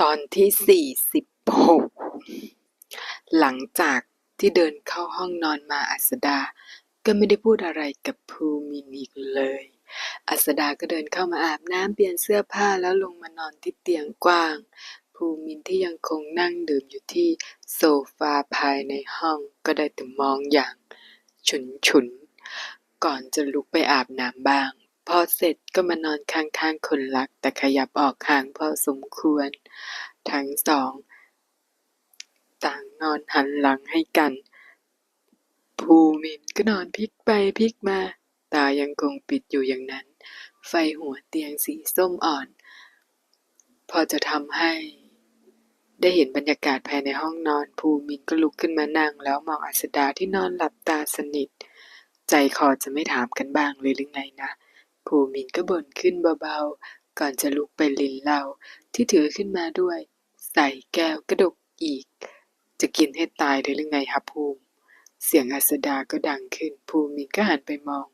ตอนที่สี่สิบหกหลังจากที่เดินเข้าห้องนอนมาอัสดา ก็ไม่ได้พูดอะไรกับภูมินอีกเลย อัสดาก็เดินเข้ามาอาบน้ำเปลี่ยนเสื้อผ้าแล้วลงมานอนที่เตียงกว้าง ภูมินที่ยังคงนั่งดื่มอยู่ที่โซฟาภายในห้องก็ได้แต่มองอย่าง ฉุนฉุนก่อนจะลุกไปอาบน้ำบ้าง พอเสร็จก็มานอนข้างๆคนรัก แต่ขยับออกห่างพอสมควร ทั้งสอง ต่างนอนหันหลังให้กัน ภูมินก็นอนพลิกไปพลิกมา ตายังคงปิดอยู่อย่างนั้น ไฟหัวเตียงสีส้มอ่อน พอจะทำให้ ได้เห็นบรรยากาศภายในห้องนอน ภูมินก็ลุกขึ้นมานั่ง แล้วมองอัสดาที่นอนหลับตาสนิท ใจคอจะไม่ถามกันบ้างเลยหรือไงนะ ภูมินก็บ่นขึ้นเบาๆ ก่อนจะลุกไปลินเหล้าที่ถือขึ้นมาด้วย ใส่แก้วกระดกอีก จะกินให้ตายเลยหรือไงครับภูมิ เสียงอัสดาก็ดังขึ้น ภูมินก็หันไปมอง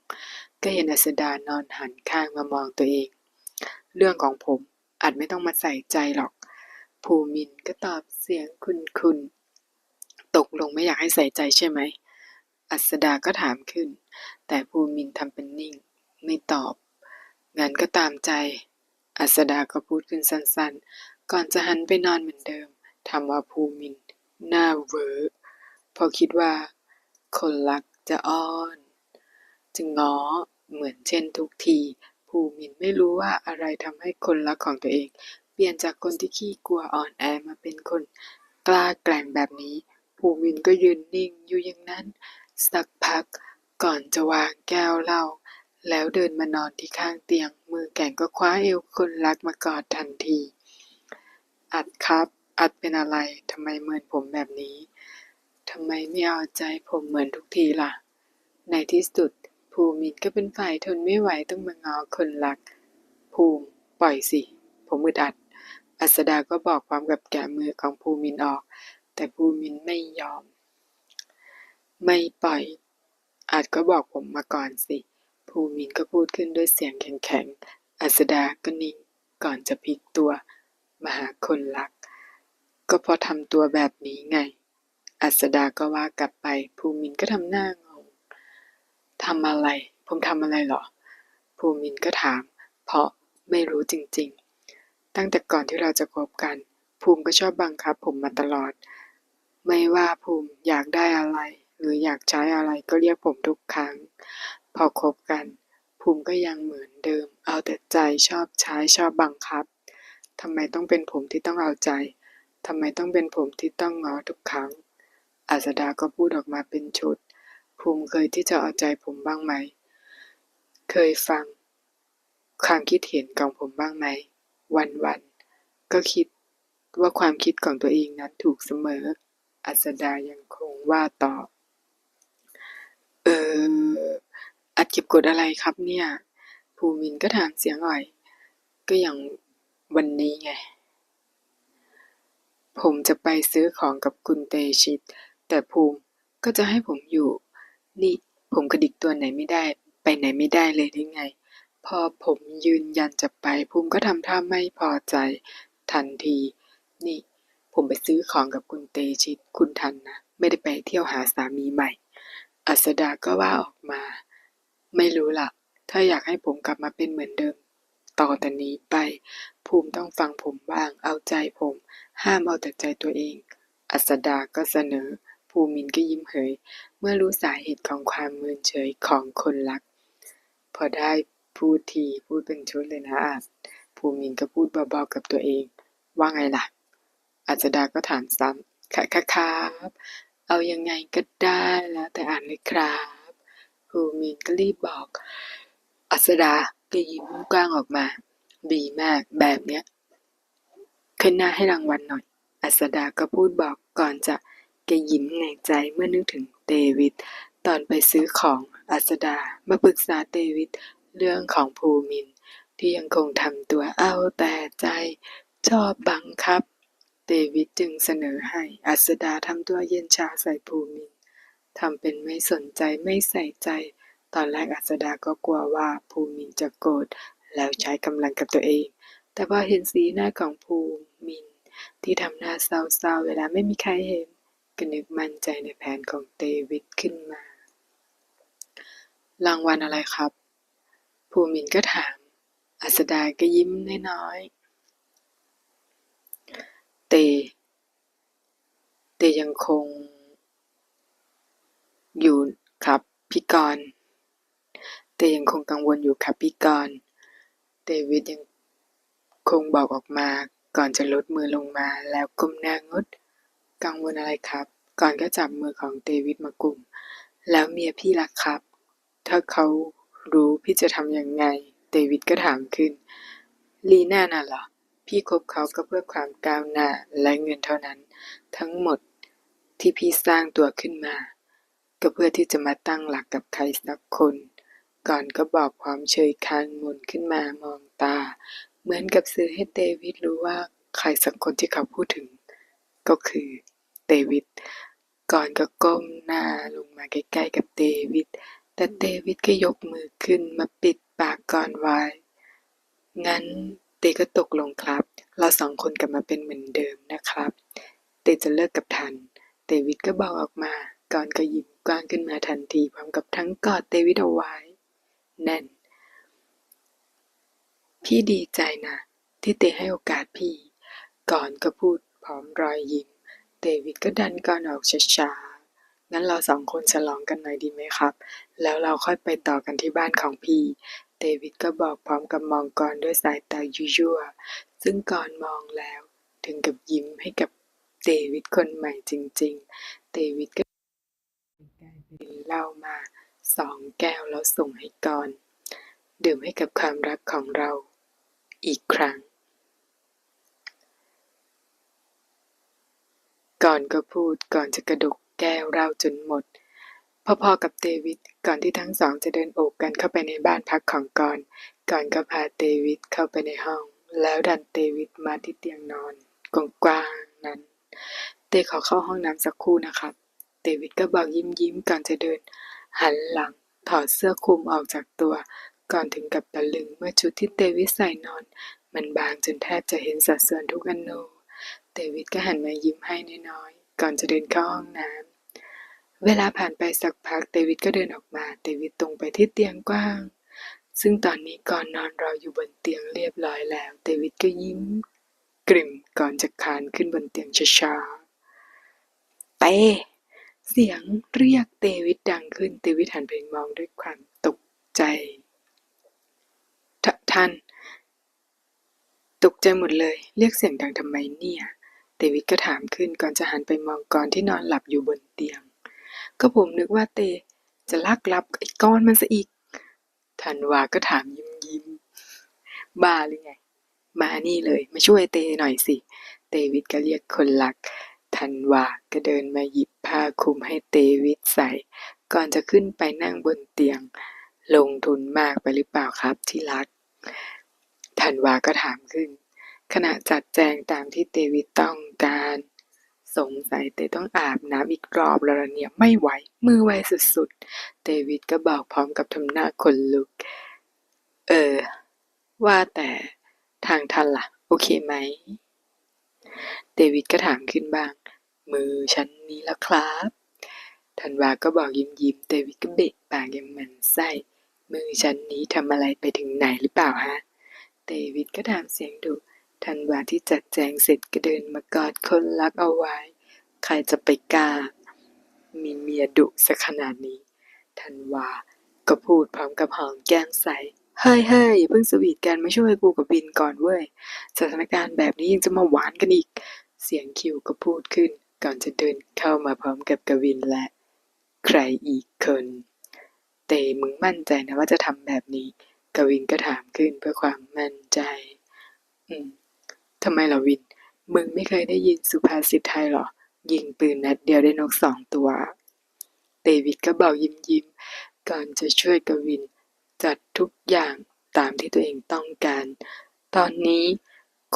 ก็เห็นอัสดานอนหันข้างมามองตัวเอง เรื่องของผมอาจไม่ต้องมาใส่ใจหรอก ภูมินก็ตอบเสียงคุนๆตกลงไม่อยากให้ใส่ใจใช่ไหม อัสดาก็ถามขึ้น แต่ภูมินทำเป็นนิ่ง ไม่ตอบ งั้นก็ตามใจ อัสดาก็พูดขึ้นสั้นๆ ก่อนจะหันไปนอนเหมือนเดิมทำเอาภูมินหน้าเวอเพอคิดว่า คนรักจะอ้อนจะง้อเหมือนเช่นทุกที ภูมินไม่รู้ว่าอะไรทำให้คนรักของตัวเอง เปลี่ยนจากคนที่ขี้กลัวอ่อนแอมาเป็นคน กล้าแกร่งแบบนี้ ภูมินก็ยืนนิ่งอยู่อย่างนั้น สักพักก่อนจะวางแก้วเหล้า แล้วเดินมานอนที่ข้างเตียง มือแก่งก็คว้าเอวคนรักมากอดทันที อัดครับ อัดเป็นอะไรทำไมเหมือนผมแบบนี้ทำไมไม่เอาใจผมเหมือนทุกทีล่ะ ในที่สุด ภูมินก็เป็นฝ่ายทนไม่ไหวต้องมางอคนรัก ภูมิ ปล่อยสิ ผมมืดอัด อัสดาก็บอกพร้อมกับแกะมือของภูมินออก แต่ภูมินไม่ยอม ไม่ปล่อย อาจก็บอกผมมาก่อนสิ ภูมินก็พูดขึ้นด้วยเสียงแข็งๆ อัสดาก็นิ่งก่อนจะพลิกตัว มาหาคนรัก ก็พราะทำตัวแบบนี้ไง อัสดาก็ว่ากลับไป ภูมินก็ทำหน้างงทำอะไร ผมทำอะไรหรอ ภูมินก็ถาม เพราะไม่รู้จริงๆ ตั้งแต่ก่อนที่เราจะคบกัน ภูมิก็ชอบบังคับ ผมมาตลอด ไม่ว่าภูมิอยากได้อะไร หรืออยากใช้อะไรก็เรียกผมทุกครั้ง พอคบกัน ภูมิก็ยังเหมือนเดิม เอาแต่ใจชอบใช้ชอบบังคับทำไมต้องเป็นผมที่ต้องเอาใจทำไมต้องเป็นผมที่ต้องง้อทุกครั้งอัสดาก็พูดออกมาเป็นชุด ภูมิเคยที่จะเอาใจผมบ้างไหม เคยฟัง ความคิดเห็นของผมบ้างไหม วันวันๆก็คิดว่าความคิดของตัวเองนั้นถูกเสมอ อัสดายังคงว่าต่อ เออ อัดเก็บกดอะไรครับเนี่ย ภูมินก็ถามเสียงอ่อย ก็อย่างวันนี้ไง ผมจะไปซื้อของกับคุณเตชิต แต่ภูมิก็จะให้ผมอยู่ นี่ผมกระดิกตัวไหนไม่ได้ ไปไหนไม่ได้เลยหรือไง พอผมยืนยันจะไป ภูมิก็ทำท่าไม่พอใจ ทันที นี่ ผมไปซื้อของกับคุณเตชิต คุณทันนะ ไม่ได้ไปเที่ยวหาสามีใหม่ อัสดาก็ว่าออกมา ไม่รู้ล่ะ ถ้าอยากให้ผมกลับมาเป็นเหมือนเดิม ต่อแต่นี้ไป ภูมิต้องฟังผมบ้าง เอาใจผม ห้ามเอาแต่ใจตัวเอง อัสดาก็เสนอ ภูมินก็ยิ้มเหย เมื่อรู้สาเหตุของความเมินเฉยของคนรัก พอได้พูดทีพูดเป็นชุดเลยนะอาจภูมินก็พูดเบาๆกับตัวเอง ว่าไงล่ะ อัสดาก็ถามซ้ำค่ะค่ะครับ เอายังไงก็ได้แล้วแต่อ่านเลยครับ ภูมินก็รีบบอก อัสดาก็ยิ้มกว้างออกมา ดีมากแบบเนี้ยขึ้นหน้าให้รางวัลหน่อย อัสดาก็พูดบอกก่อนจะแกยิ้มในใจเมื่อนึกถึงเดวิดตอนไปซื้อของอัสดามาปรึกษาเดวิดเรื่องของภูมิน ที่ยังคงทำตัวเอาแต่ใจชอบบังคับ เดวิดจึงเสนอให้อัสดาทำตัวเย็นชาใส่ภูมิน ทำเป็นไม่สนใจไม่ใส่ใจ ตอนแรกอัสดาก็กลัวว่าภูมินจะโกรธแล้วใช้กำลังกับตัวเอง แต่พอเห็นสีหน้าของภูมิน ที่ทำหน้าเศร้าๆเวลาไม่มีใครเห็นก็นึกมั่นใจในแผนของเดวิดขึ้นมา รางวัลอะไรครับ ภูมินก็ถาม อัสดาก็ยิ้มน้อยๆ เต เตยังคง อยู่ครับพี่กรณ์เตยังคงกังวลอยู่ครับพี่กรณ์เดวิดยังคงบอกออกมาก่อนจะลดมือลงมาแล้วก้มหน้างด กังวลอะไรครับ ก่อนก็จับมือของเดวิดมากลุ่ม แล้วเมียพี่ล่ะครับ ถ้าเขารู้พี่จะทำยังไง เดวิดก็ถามขึ้น ลีน่าน่ะเหรอ พี่คบเขาก็เพื่อความก้าวหน้าและเงินเท่านั้น ทั้งหมดที่พี่สร้างตัวขึ้นมา ก็เพื่อที่จะมาตั้งหลักกับใครสักคน ก่อนก็บอกความเฉยคางมนขึ้นมามองตา เหมือนกับสื่อให้เดวิดรู้ว่าใครสักคนที่เขาพูดถึง ก็คือเดวิด ก่อนก็ก้มหน้าลงมาใกล้ๆกับเดวิด แต่เดวิดก็ยกมือขึ้นมาปิดปากก่อนไว้ งั้นเตก็ตกลงครับ เราสองคนกลับมาเป็นเหมือนเดิมนะครับ เตจะเลิกกับทัน เดวิดก็บอกออกมา ก่อนก็ยิ้มกว้างขึ้นมาทันทีพร้อมกับทั้งกอดเดวิดเอาไว้แน่น พี่ดีใจนะ ที่เตให้โอกาสพี่ ก่อนก็พูดพร้อมรอยยิ้ม เดวิดก็ดันก่อนออกช้าๆ งั้นเราสองคนฉลองกันหน่อยดีไหมครับ แล้วเราค่อยไปต่อกันที่บ้านของพี่ เดวิดก็บอกพร้อมกับมองก่อนด้วยสายตายั่วๆซึ่งก่อนมองแล้ว ถึงกับยิ้มให้กับเดวิดคนใหม่จริง ๆ เดวิดก็ กลายเหล้ามาสองแก้วแล้วส่งให้กอนดื่มให้กับความรักของเราอีกครั้ง ก่อนก็พูดก่อนจะกระดกแก้วเหล้าจนหมด พอๆกับเดวิดก่อนที่ทั้งสองจะเดินโอบกันเข้าไปในบ้านพักของกอนก่อนก็พาเดวิดเข้าไปในห้อง แล้วดันเดวิดมาที่เตียงนอนกว้างๆนั้น เตขอเข้าห้องน้ำสักครู่นะครับ เดวิดก็บอกยิ้มยิ้มๆก่อนจะเดิน หันหลังถอดเสื้อคลุมออกจากตัว ก่อนถึงกับตะลึงเมื่อชุดที่เดวิดใส่นอน มันบางจนแทบจะเห็นสัดส่วนทุกอนูเดวิดก็หันมายิ้มให้น้อยๆ ก่อนจะเดินเข้าห้องน้ำเวลาผ่านไปสักพักเดวิดก็เดินออกมาเดวิดตรงไปที่เตียงกว้าง ซึ่งตอนนี้ก่อนนอนรออยู่บนเตียงเรียบร้อยแล้ว เดวิดก็ยิ้มกริ่มก่อนจะคานขึ้นบนเตียงช้าๆเต้ เสียงเรียกเดวิดดังขึ้นเดวิดหันไปมองด้วยความตกใจทท่าน ตกใจหมดเลย เรียกเสียงดังทำไมเนี่ยเดวิดก็ถามขึ้นก่อนจะหันไปมองกอนที่นอนหลับอยู่บนเตียง ก็ผมนึกว่าเตจะลักลับไอ้ก้อนมันซะอีกธันวาก็ถามยิ้มยิ้มบ้าหรือไง มานี่เลย มาช่วยเตหน่อยสิ เตวิดก็เรียกคนรัก ธันวาก็เดินมาหยิบผ้าคลุมให้เตวิดใส่ ก่อนจะขึ้นไปนั่งบนเตียง ลงทุนมากไปหรือเปล่าครับที่รัก ธันวาก็ถามขึ้น ขณะจัดแจงตามที่เตวิดต้องการ สงสัยเตต้องอาบน้ำอีกรอบแล้วละเนี่ยไม่ไหว มือไวสุดๆเดวิดก็บอกพร้อมกับทำหน้าขนลุก เออ ว่าแต่ทางท่านล่ะ โอเคไหม เดวิดก็ถามขึ้นบ้าง มือฉันนี้แล้วครับธันวาก็บอกยิ้มยิ้มๆเดวิดก็เบะปากย่างหมันไส้มือฉันนี้ทำอะไรไปถึงไหนหรือเปล่าฮะเดวิดก็ถามเสียงดุธันวาที่จัดแจงเสร็จก็เดินมากอดคนรักเอาไว้ ใครจะไปกล้า มีเมียดุสักขนาดนี้ธันวาก็พูดพร้อมกับหอมแก้มใส เฮ้ยเฮ้ยเพิ่งสวีทกันมาช่วยกูกับบินก่อนเว้ย สถานการณ์แบบนี้ยังจะมาหวานกันอีก เสียงคิวก็พูดขึ้น ก่อนจะเดินเข้ามาพร้อมกับกวินและ ใครอีกคน เตมึงมั่นใจนะว่าจะทำแบบนี้ กวินก็ถามขึ้นเพื่อความมั่นใจ อืมทำไมล่ะวิน มึงไม่เคยได้ยินสุภาษิตไทยหรอ ยิงปืนนัดเดียวได้นกสองตัว เดวิดก็บอกยิ้มยิ้มก่อนจะช่วยกวิน จัดทุกอย่างตามที่ตัวเองต้องการ ตอนนี้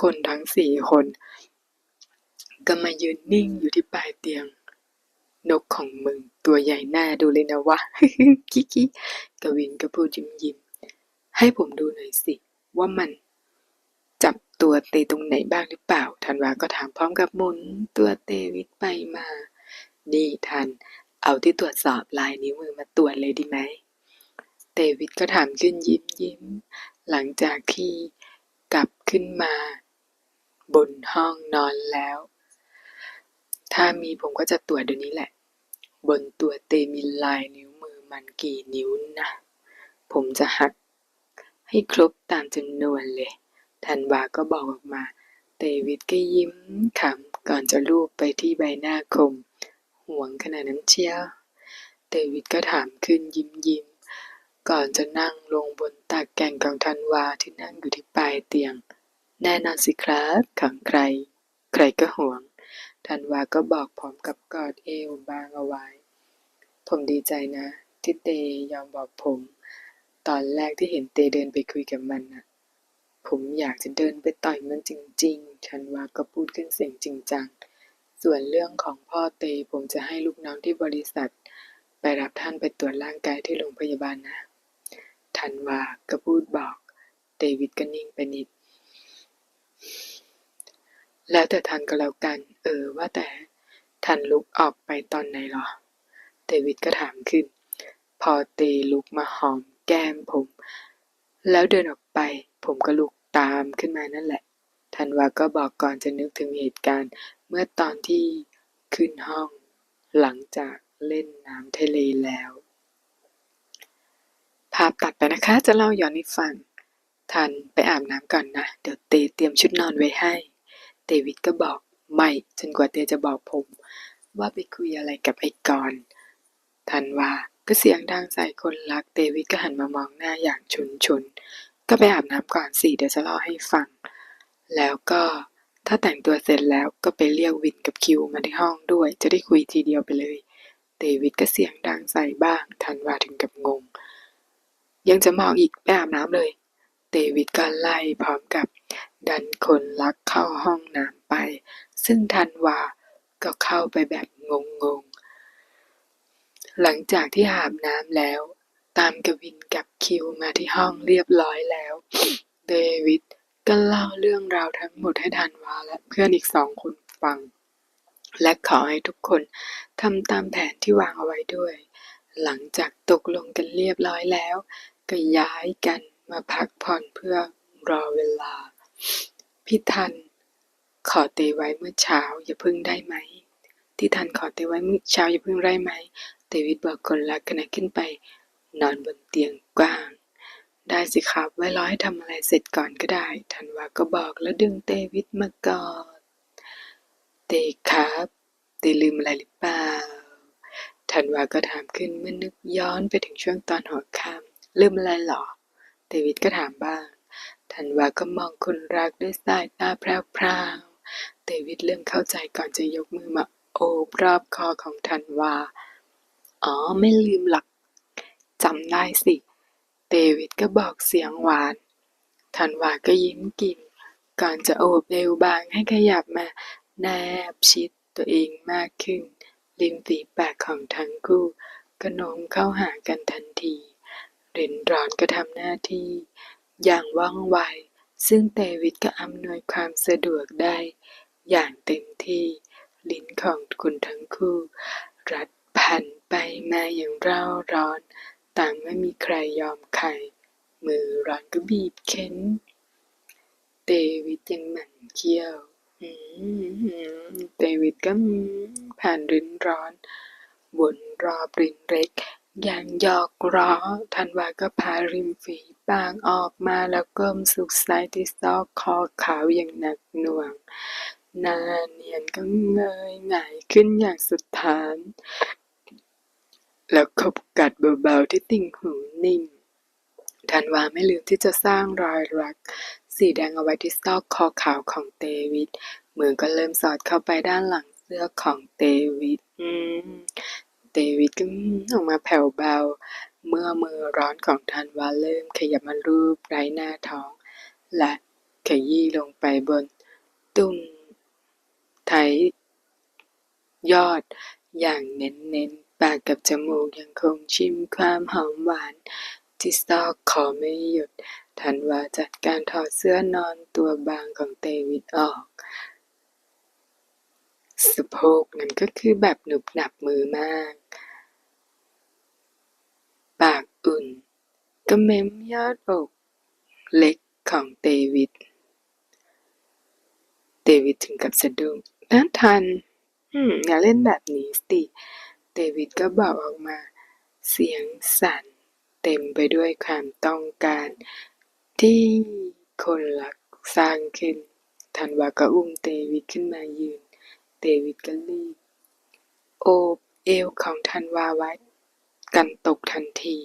คนทั้งสี่คน ก็มายืนนิ่งอยู่ที่ปลายเตียง นกของมึงตัวใหญ่หน้าดูเลยนะวะคิคิกวินก็พูดยิ้มยิ้มๆให้ผมดูหน่อยสิ ว่ามัน จับตัวเตตรงไหนบ้างหรือเปล่า ธันวาก็ถามพร้อมกับหมุนตัวเตวิทไปมา นี่ทัน เอาที่ตรวจสอบลายนิ้วมือมาตรวจเลยดีไหม เตวิทก็ถามขึ้นยิ้มยิ้ม หลังจากที่กลับขึ้นมา บนห้องนอนแล้ว ถ้ามีผมก็จะตรวจเดี๋ยวนี้แหละ บนตัวเตมีลายนิ้วมือมันกี่นิ้วนะ ผมจะหัก ให้ครบตามจำนวนเลยธันวาก็บอกออกมา เตวิทก็ยิ้มขำก่อนจะลูบไปที่ใบหน้าคม ห่วงขนาดนั้นเชียว เตวิทก็ถามขึ้นยิ้มยิ้มก่อนจะนั่งลงบนตากแก่งของธันวาที่นั่งอยู่ที่ปลายเตียง แน่นอนสิครับของใคร ใครก็ห่วง ธันวาก็บอกพร้อมกับกอดเอวบางเอาไว้ ผมดีใจนะ ที่เตยอมบอกผม ตอนแรกที่เห็นเตเดินไปคุยกับมันน่ะ ผมอยากจะเดินไปต่อยมันจริงๆธันวาก็พูดขึ้นเสียงจริงจัง ส่วนเรื่องของพ่อเตผมจะให้ลูกน้องที่บริษัท ไปรับท่านไปตรวจร่างกายที่โรงพยาบาลนะธันวาก็พูดบอกเดวิดก็นิ่งไปนิด แล้วแต่ทันก็แล้วกัน เออว่าแต่ทันลุกออกไปตอนไหนหรอ เดวิดก็ถามขึ้น พอเตลุกมาหอมแก้มผม แล้วเดินออกไป ผมก็ลุกตามขึ้นมานั่นแหละธันวาก็บอกก่อนจะนึกถึงเหตุการณ์ เมื่อตอนที่ขึ้นห้อง หลังจากเล่นน้ำทะเลแล้ว ภาพตัดไปนะคะจะเล่าย้อนให้ฟัง ทันไปอาบน้ำก่อนนะ เดี๋ยวเตเตรียมชุดนอนไว้ให้ เดวิดก็บอก ไม่จนกว่าเตจะบอกผม ว่าไปคุยอะไรกับไอ้กรณ์ทันว่าก็เสียงดังใส่คนรักเดวิดก็หันมามองหน้าอย่างชุนชุนก็ไปอาบน้ำก่อนสิเดี๋ยวจะเล่าให้ฟัง แล้วก็ถ้าแต่งตัวเสร็จแล้วก็ไปเรียกวินกับคิวมาที่ห้องด้วย จะได้คุยทีเดียวไปเลย เดวิดก็เสียงดังใส่บ้าง ทันว่าถึงกับงง ยังจะมองอีกไปอาบน้ำเลย เดวิดก็ไล่พร้อมกับ ดันคนรักเข้าห้องน้ำไป ซึ่งทันวาก็เข้าไปแบบงงๆ หลังจากที่อาบน้ำแล้ว ตามกวินกับคิวมาที่ห้องเรียบร้อยแล้ว เดวิดก็เล่าเรื่องราวทั้งหมดให้ทันวาและเพื่อนอีกสองคนฟัง และขอให้ทุกคนทำตามแผนที่วางเอาไว้ด้วย หลังจากตกลงกันเรียบร้อยแล้ว ก็ย้ายกัน มาพักผ่อนเพื่อรอเวลา พี่ทัน ขอเตไว้เมื่อเช้า อย่าพึ่งได้ไหม ที่ทันขอเตไว้เมื่อเช้าอย่าพึ่งได้ไหมเดวิดบอกคนรักขณะขึ้นไป นอนบนเตียงกว้าง ได้สิครับไว้รอให้ทำอะไรเสร็จก่อนก็ได้ธันวาก็บอกแล้วดึงเตวิดมากอดเตครับเตลืมอะไรหรือเปล่าธันวาก็ถามขึ้นเมื่อนึกย้อนไปถึงช่วงตอนหัวค่ำลืมอะไรหรอ เดวิดก็ถามบ้างธันวาก็มองคนรักด้วยสายตาแพรวๆเดวิดเริ่มเข้าใจก่อนจะยกมือมาโอบรอบคอของธันวา อ๋อไม่ลืมหรอกจำได้สิ เดวิดก็บอกเสียงหวาน ธันวาก็ยิ้มกิน ก่อนจะโอบเอวบางให้ขยับมาแนบชิดตัวเองมากขึ้น ริมฝีปากของทั้งคู่ก็โน้มเข้าหากันทันที รนร้อนก็ทำหน้าที่อย่างว่องไว ซึ่งเดวิดก็อำนวยความสะดวกได้อย่างเต็มที่ ลิ้นของคุณทั้งคู่ รัดพันไปมาอย่างเร่าร้อน ต่างไม่มีใครยอมใคร มือร้อนก็บีบเค้นเดวิดยังหมั่นเคี้ยวเดวิดก็ผ่านรินร้อนวนรอบรินเล็ก อย่างหยอกล้อทันวาก็พาริมฝีปากออกมาแล้วก้มสุกไซที่ซอกคอขาวอย่างหนักหน่วงหน้าเนียนก็เงยหงายขึ้นอย่างสุดทาน แล้วขบกัดเบาๆที่ติ่งหูนิ่มธันวาไม่ลืมที่จะสร้างรอยรัก สีแดงเอาไว้ที่ซอกคอขาวของเดวิดมือก็เริ่มสอดเข้าไปด้านหลังเสื้อของเดวิด เดวิดก็อืมออกมาแผ่วเบา เมื่อมือร้อนของธันวาเริ่มขยับมารูปไร้หน้าท้อง และขยี้ลงไปบน ตุ้มไทยยอดอย่างเน้นๆ ปากกับจมูกยังคงชิมความหอมหวานที่ซอกคอไม่หยุดธันวาจัดการถอดเสื้อนอนตัวบางของเตวิดออก สะโพกนั้นก็คือแบบหนุบหนับมือมาก ปากอุ่น ก็เม้มยอดอกเล็กของเตวิดเตวิดถึงกับสะดุ้งนะทัน อืม อย่าเล่นแบบนี้สิเตวิดก็บอกออกมา เสียงสั่น เต็มไปด้วยความต้องการ ที่คนรักสร้างขึ้นธันวาก็อุ้มเตวิดขึ้นมายืน เตวิดก็รีบโอบเอวของธันวาไว้ กันตกทันที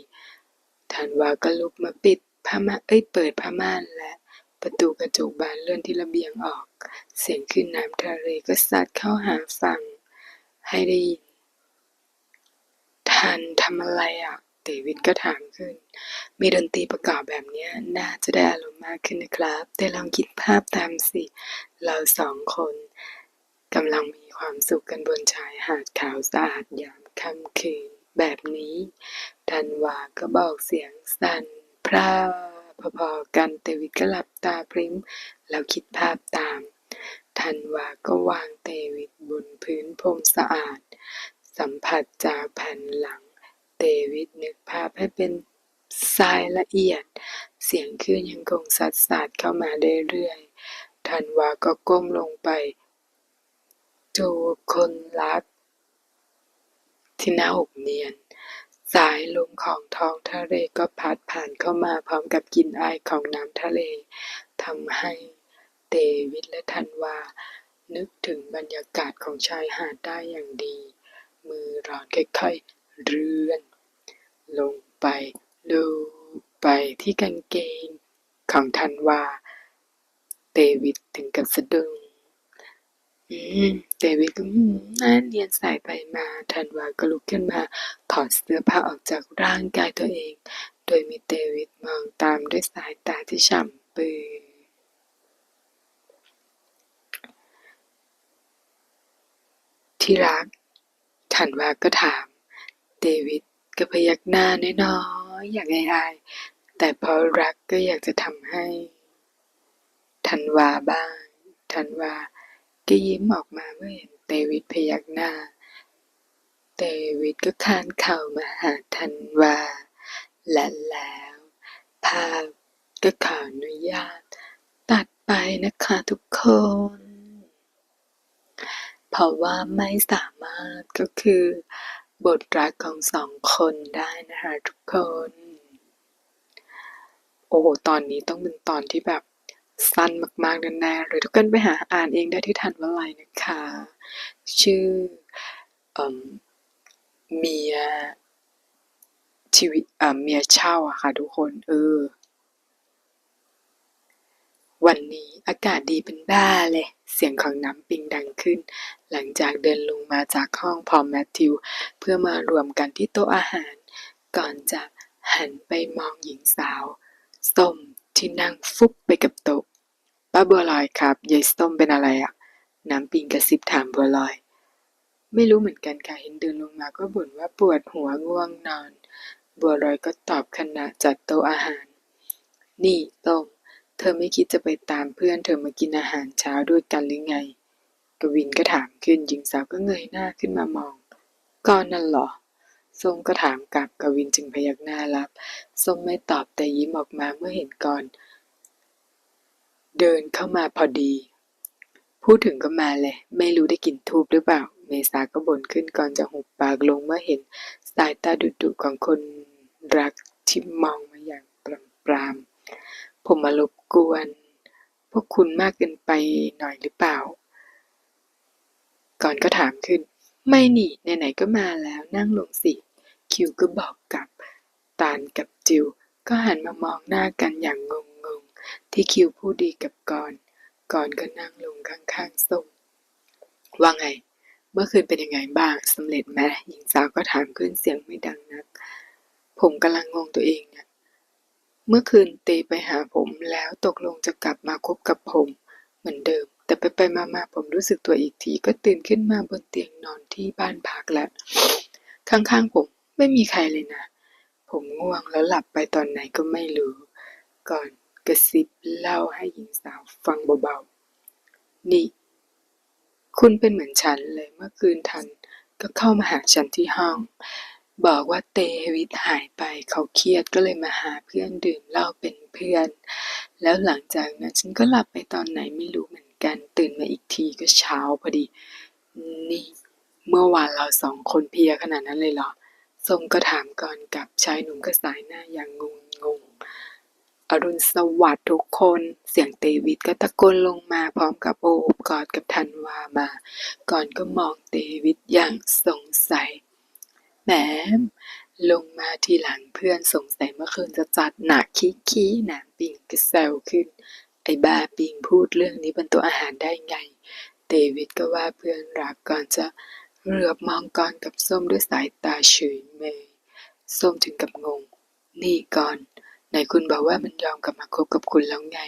ธันวาก็ลุกมาปิดผ้าม่านเอ้ยเปิดผ้าม่านและ ประตูกระจกบานเลื่อนที่ระเบียงออก เสียงคลื่นน้ำทะเลก็ซัดเข้าหาฝั่งให้ได้ยินทันทำอะไรอะเดวิดก็ถามขึ้น มีดนตรีประกอบแบบนี้น่าจะได้อารมณ์มากขึ้นนะครับ แต่ลองคิดภาพตามสิ เราสองคน กำลังมีความสุขกันบนชายหาดขาวสะอาดยามค่ำคืน แบบนี้ธันวาก็บอกเสียงสั่นพร่าพอๆกันเตวิดก็หลับตาพริ้มแล้วคิดภาพตามธันวาก็วางเตวิดบนพื้นพรมสะอาด สัมผัสจากแผ่นหลัง เตวิดนึกภาพให้เป็นทรายละเอียด เสียงคลื่นยังคงซัดสาดเข้ามาเรื่อยๆธันวาก็ก้มลงไป จูบคนรัก ที่หน้าอกเนียน สายลมของท้องทะเลก็พัดผ่านเข้ามาพร้อมกับกลิ่นอายของน้ำทะเลทำให้เดวิดและธันวา นึกถึงบรรยากาศของชายหาดได้อย่างดี มือร้อนค่อยๆเลื่อน ลงไปลูไปที่กางเกงของธันวาเดวิดถึงกับสะดุ้ง อืม เดวิดก็อืมน่าเนียนสายไปมา ธันวาก็ลุกขึ้นมา ถอดเสื้อผ้าออกจากร่างกายตัวเอง โดยมีเดวิดมองตามด้วยสายตาที่ฉ่ำปือที่รัก ธันวาก็ถาม เดวิดก็พยักหน้าน้อยๆอย่างอายๆแต่เพราะรักก็อยากจะทำให้ ธันวาบ้าง ธันวา ก็ยิ้มออกมาเมื่อเห็นเดวิดพยักหน้าเดวิดก็คานเข่ามาหาธันวา และแล้วภาพก็ขออนุญาต ตัดไปนะคะทุกคน เพราะว่าไม่สามารถก็คือบทรักของสองคนได้นะคะทุกคน โอ้ตอนนี้ต้องเป็นตอนที่แบบ สั้นมากๆแน่ๆเลยทุกคนไปหาอ่านเองได้ที่ทันวลัยนะคะ ชื่อเอ่มเมียชีวิตเอ่อเมียเช่าอะค่ะทุกคน เออ วันนี้อากาศดีเป็นบ้าเลย เสียงของน้ำปิงดังขึ้น หลังจากเดินลงมาจากห้องพร้อมแมทธิว เพื่อมารวมกันที่โต๊ะอาหาร ก่อนจะหันไปมองหญิงสาว ส้มที่นั่งฟุบไปกับโต๊ะ ป้าบัวลอยครับยายส้มเป็นอะไรอะน้ำปิงกระซิบถามบัวลอย ไม่รู้เหมือนกันค่ะเห็นเดินลงมาก็บ่นว่าปวดหัวง่วงนอน บัวลอยก็ตอบขณะจัดโต๊ะอาหาร นี่ส้มเธอไม่คิดจะไปตามเพื่อนเธอมากินอาหารเช้าด้วยกันหรือไง กวินก็ถามขึ้นหญิงสาวก็เงยหน้าขึ้นมามองก็นั่นหรอส้มก็ถามกลับกวินจึงพยักหน้ารับส้มไม่ตอบแต่ยิ้มออกมาเมื่อเห็นก่อน เดินเข้ามาพอดี พูดถึงก็มาเลย ไม่รู้ได้กลิ่นทูบหรือเปล่า เมษาก็บ่นขึ้นก่อนจะหุบปากลงเมื่อเห็นสายตาดุๆของคนรักที่มองมาอย่างปรามปรามผมมารบกวน พวกคุณมากเกินไปหน่อยหรือเปล่า ก่อนก็ถามขึ้น ไม่นี่ไหนๆก็มาแล้วนั่งลงสิ คิวก็บอกกับ ตาลกับจิว ก็หันมามองหน้ากันอย่างงง ที่คิวพูดดีกับกอนก่อนก็นั่งลงข้างๆส้มว่าไง เมื่อคืนเป็นยังไงบ้างสำเร็จไหมหญิงสาวก็ถามขึ้นเสียงไม่ดังนัก ผมกำลังงงตัวเองอะเมื่อคืนเตไปหาผมแล้วตกลงจะกลับมาคบกับผม เหมือนเดิม แต่ไปไปมามาผมรู้สึกตัวอีกทีก็ตื่นขึ้นมาบนเตียงนอนที่บ้านพักแล้ว ข้างๆผมไม่มีใครเลยนะ ผมง่วงแล้วหลับไปตอนไหนก็ไม่รู้ ก่อน กระซิบเล่าให้หญิงสาวฟังเบาๆ นี่ คุณเป็นเหมือนฉันเลยเมื่อคืนทันก็เข้ามาหาฉันที่ห้อง บอกว่าเตวิทหายไปเขาเครียดก็เลยมาหาเพื่อนดื่มเหล้าเป็นเพื่อน แล้วหลังจากนั้นฉันก็หลับไปตอนไหนไม่รู้เหมือนกันตื่นมาอีกทีก็เช้าพอดี นี่เมื่อวานเราสองคนเพียขนาดนั้นเลยเหรอส้มก็ถามก่อนกับชายหนุ่มก็สายหน้าอย่างงงง อรุณสวัสดิ์ทุกคน เสียงเตวิทก็ตะโกนลงมาพร้อมกับโอบกอดกับธันวามา ก่อนก็มองเตวิทอย่างสงสัย แหม ลงมาทีหลังเพื่อนสงสัยเมื่อคืนจะจัดหนักขี้ขี้หนามปิงก็แซวขึ้น ไอ้บ้าปิงพูดเรื่องนี้บนต๊ะอาหารได้ไงเดวิดก็ว่าเพื่อนรักก่อนจะเหลือบมองก่อนกับส้มด้วยสายตาเฉยเมยส้มถึงกับงง นี่ก่อน ไหนคุณบอกว่ามันยอมกลับมาคบกับคุณแล้วไง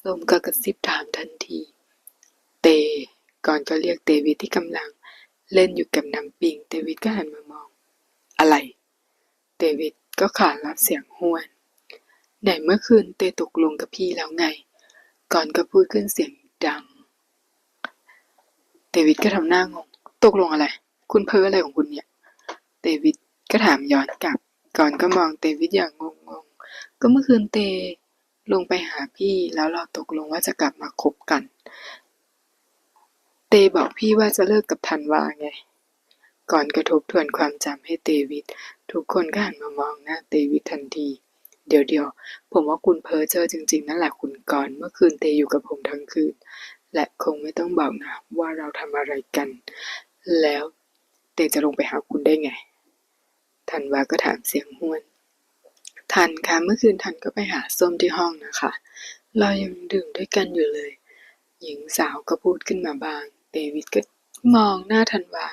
ส้มก็กระซิบถามทันที เต ก่อนก็เรียกเตวิดที่กำลัง เล่นอยู่กับน้ำปิง เตวิดก็หันมามอง อะไร เตวิดก็ขานรับเสียงห้วน ไหนเมื่อคืนเตตกลงกับพี่แล้วไง ก่อนก็พูดขึ้นเสียงดังเดวิดก็ทำหน้างง ตกลงอะไร คุณเพ้ออะไรของคุณเนี่ยเดวิดก็ถามย้อนกลับ ก่อนก็มองเดวิดอย่างงง ก็เมื่อคืนเตลงไปหาพี่แล้วเราตกลงว่าจะกลับมาคบกัน เตบอกพี่ว่าจะเลิกกับธันวาไง ก่อนกระทบทวนความจำให้เตวิดทุกคนก็หันมามองหน้าเตวิดทันที เดี๋ยวเดียวๆผมว่าคุณเพ้อเจอจริง ๆ นั่นแหละคุณก่อนเมื่อคืนเตอยู่กับผมทั้งคืน และคงไม่ต้องบอกนะว่าเราทำอะไรกัน แล้วเตจะลงไปหาคุณได้ไงทันวาก็ถามเสียงห้วน ทันค่ะเมื่อคืนทันก็ไปหาส้มที่ห้องนะคะ เรายังดื่มด้วยกันอยู่เลย หญิงสาวก็พูดขึ้นมาบาง เดวิดก็มองหน้าทันวา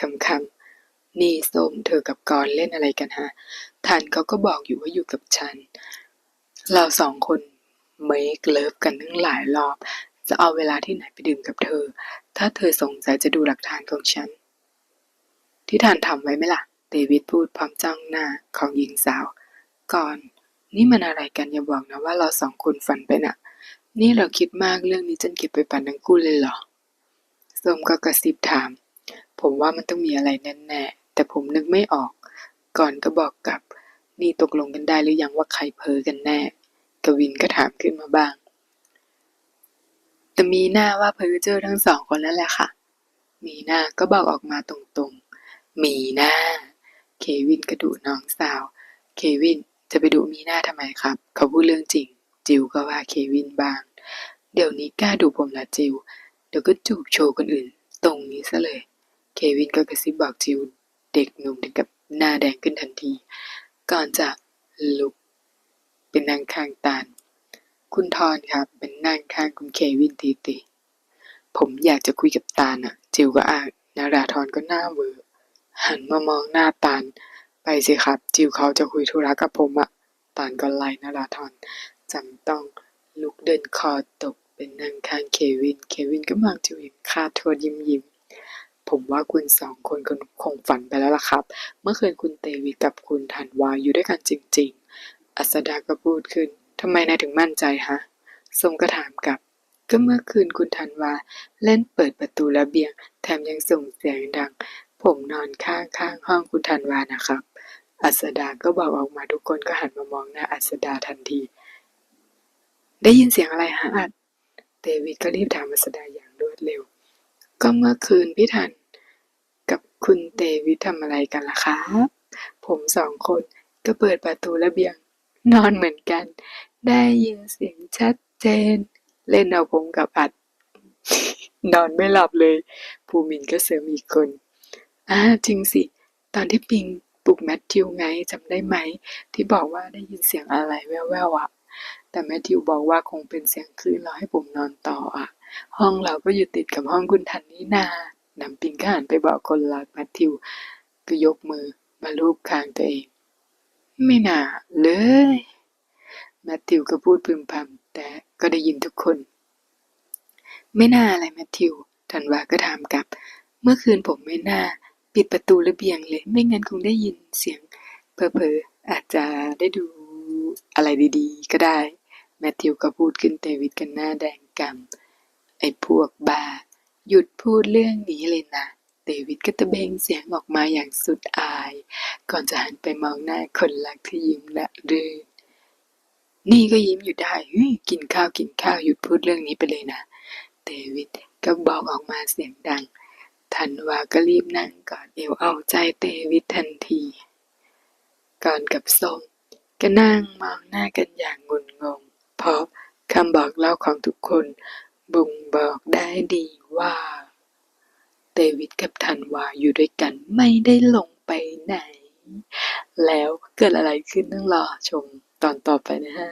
คำคำนี่ส้มเธอกับกรณ์เล่นอะไรกันฮะ ทันเขาก็บอกอยู่ว่าอยู่กับฉัน เราสองคนเมคเลิฟกันตั้งหลายรอบ จะเอาเวลาที่ไหนไปดื่มกับเธอ ถ้าเธอสงสัยจะดูหลักฐานของฉัน ที่ทานทำไว้ไหมล่ะ เดวิดพูดพร้อมจ้องหน้าของหญิงสาว ก่อน นี่มันอะไรกันอย่าบอกนะว่าเราสองคนฝันไปน่ะ นี่เราคิดมากเรื่องนี้จนเก็บไปปั่นทั้งคู่เลยเหรอส้มก็กระซิบถาม ผมว่ามันต้องมีอะไรแน่ๆแต่ผมนึกไม่ออก ก่อนก็บอกกับ นี่ตกลงกันได้หรือยังว่าใครเพ้อกันแน่ กวินก็ถามขึ้นมาบ้าง แต่มีหน้าว่าเพ้อเจอทั้งสองคนแล้วแหละค่ะ มีหน้าก็บอกออกมาตรงๆ มีหน้า เควินก็ดุน้องสาว เควิน จะไปดุมีหน้าทำไมครับ เขาพูดเรื่องจริง จิวก็ว่าเควินบ้าง เดี๋ยวนี้กล้าดุผมละจิว เดี๋ยวก็จูบโชว์คนอื่น ตรงนี้ซะเลย เควินก็กระซิบบอกจิว เด็กหนุ่มถึงกับหน้าแดงขึ้นทันที ก่อนจะลุกเป็นนั่งข้างตาล คุณทอนครับ เป็นนั่งข้างคุณเควินตีตีผมอยากจะคุยกับตาลน่ะจิวก็อ้างนาราธรก็หน้าเวอร์หันมามองหน้าตาล ไปสิครับ จิวเขาจะคุยธุระกับผมอะตาลก็ไล่นาราธรจำต้องลุกเดินคอตกเป็นนั่งข้างเควิน เควินก็มองจิวอย่างคาดโทษยิ้มยิ้ม ผมว่าคุณสองคนคงฝันไปแล้วล่ะครับ เมื่อคืนคุณเตวิกับคุณธันวาอยู่ด้วยกันจริง ๆ อัสดาก็พูดขึ้นทำไมนายถึงมั่นใจฮะสมก็ถามกลับก็เมื่อคืนคุณธันวาเล่นเปิดประตูระเบียง แถมยังส่งเสียงดัง ผมนอนข้างข้างห้องคุณธันวานะครับ อัสดาก็บอกออกมาทุกคนก็หันมามองหน้าอัสดาทันที ได้ยินเสียงอะไรฮะอัดเดวิดก็รีบถามอัสดาอย่างรวดเร็ว ก็เมื่อคืนพี่ทัน กับคุณเตวิททำอะไรกันล่ะครับ ผมสองคนก็เปิดประตูระเบียง นอนเหมือนกัน ได้ยินเสียงชัดเจน เล่นเอาผมกับอัด นอนไม่หลับเลย ภูมินก็เสริมอีกคน อ่าจริงสิ ตอนที่ปิงปลุกแมทธิวไงจำได้ไหม ที่บอกว่าได้ยินเสียงอะไรแว่วๆอะ แต่แมทธิวบอกว่าคงเป็นเสียงคลื่นแล้วให้ผมนอนต่ออะ ห้องเราก็อยู่ติดกับห้องคุณทันนี่นาน้ำปิงก็หันไปบอกคนรักแมทธิวก็ยกมือมาลูบคางตัวเอง ไม่น่าเลยแมทธิวก็พูดพึมพำแต่ก็ได้ยินทุกคน ไม่น่าอะไรแมทธิวธันวาก็ถามกลับ เมื่อคืนผมไม่น่า ปิดประตูระเบียงเลย ไม่งั้นคงได้ยินเสียงเพอเพอๆ อาจจะได้ดูอะไรดีๆ ก็ได้ แมทธิวก็พูดขึ้นเดวิดกันหน้าแดงกำไอ้พวกบ้า หยุดพูดเรื่องนี้เลยนะ เดวิดก็ตะเบงเสียงออกมาอย่างสุดอาย ก่อนจะหันไปมองหน้าคนรักที่ยิ้มละรื่นนี่ก็ยิ้มอยู่ได้กินข้าวกินข้าวหยุดพูดเรื่องนี้ไปเลยนะ เดวิดก็บอกออกมาเสียงดัง ธันวาก็รีบนั่งกอดเอวเอาใจเดวิดทันที ก่อนกับส้มก็นั่งมองหน้ากันอย่างงุนงง เพราะคำบอกเล่าของทุกคนบ่งบอกได้ดีว่าเดวิดกับธันวาอยู่ด้วยกันไม่ได้ลงไปไหน แล้วเกิดอะไรขึ้นต้องรอชมตอนต่อไปนะฮะ